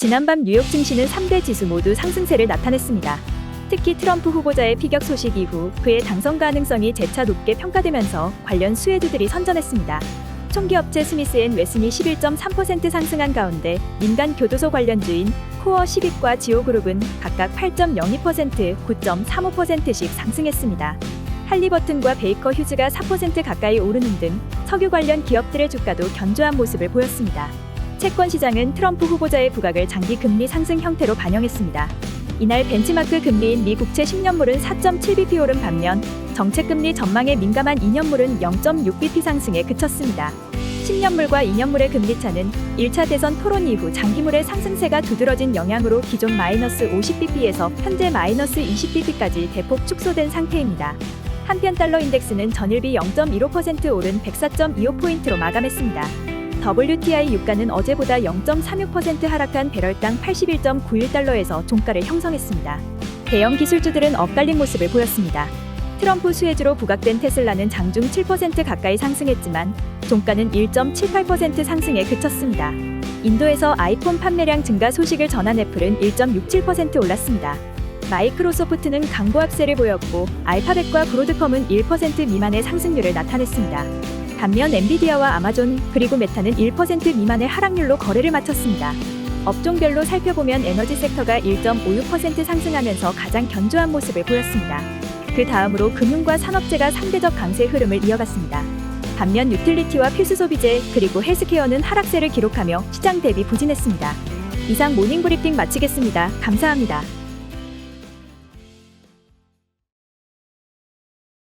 지난밤 뉴욕 증시는 3대 지수 모두 상승세를 나타냈습니다. 특히 트럼프 후보자의 피격 소식 이후 그의 당선 가능성이 재차 높게 평가되면서 관련 수혜주들이 선전했습니다. 총기업체 스미스 앤 웨슨이 11.3% 상승한 가운데 민간 교도소 관련주인 코어 10잇과 지오그룹은 각각 8.02%, 9.35%씩 상승했습니다. 할리버튼과 베이커 휴즈가 4% 가까이 오르는 등 석유 관련 기업들의 주가도 견조한 모습을 보였습니다. 채권 시장은 트럼프 후보자의 부각을 장기 금리 상승 형태로 반영했습니다. 이날 벤치마크 금리인 미 국채 10년물은 4.7bp 오른 반면 정책금리 전망에 민감한 2년물은 0.6bp 상승에 그쳤습니다. 10년물과 2년물의 금리차는 1차 대선 토론 이후 장기물의 상승세가 두드러진 영향으로 기존 마이너스 50bp에서 현재 마이너스 20bp까지 대폭 축소된 상태입니다. 한편 달러 인덱스는 전일비 0.15% 오른 104.25포인트로 마감했습니다. WTI 유가는 어제보다 0.36% 하락한 배럴당 81.91달러에서 종가를 형성했습니다. 대형 기술주들은 엇갈린 모습을 보였습니다. 트럼프 수혜주로 부각된 테슬라는 장중 7% 가까이 상승했지만 종가는 1.78% 상승에 그쳤습니다. 인도에서 아이폰 판매량 증가 소식을 전한 애플은 1.67% 올랐습니다. 마이크로소프트는 강보합세를 보였고 알파벳과 브로드컴은 1% 미만의 상승률을 나타냈습니다. 반면 엔비디아와 아마존 그리고 메타는 1% 미만의 하락률로 거래를 마쳤습니다. 업종별로 살펴보면 에너지 섹터가 1.56% 상승하면서 가장 견조한 모습을 보였습니다. 그 다음으로 금융과 산업재가 상대적 강세 흐름을 이어갔습니다. 반면 유틸리티와 필수 소비재 그리고 헬스케어는 하락세를 기록하며 시장 대비 부진했습니다. 이상 모닝 브리핑 마치겠습니다. 감사합니다.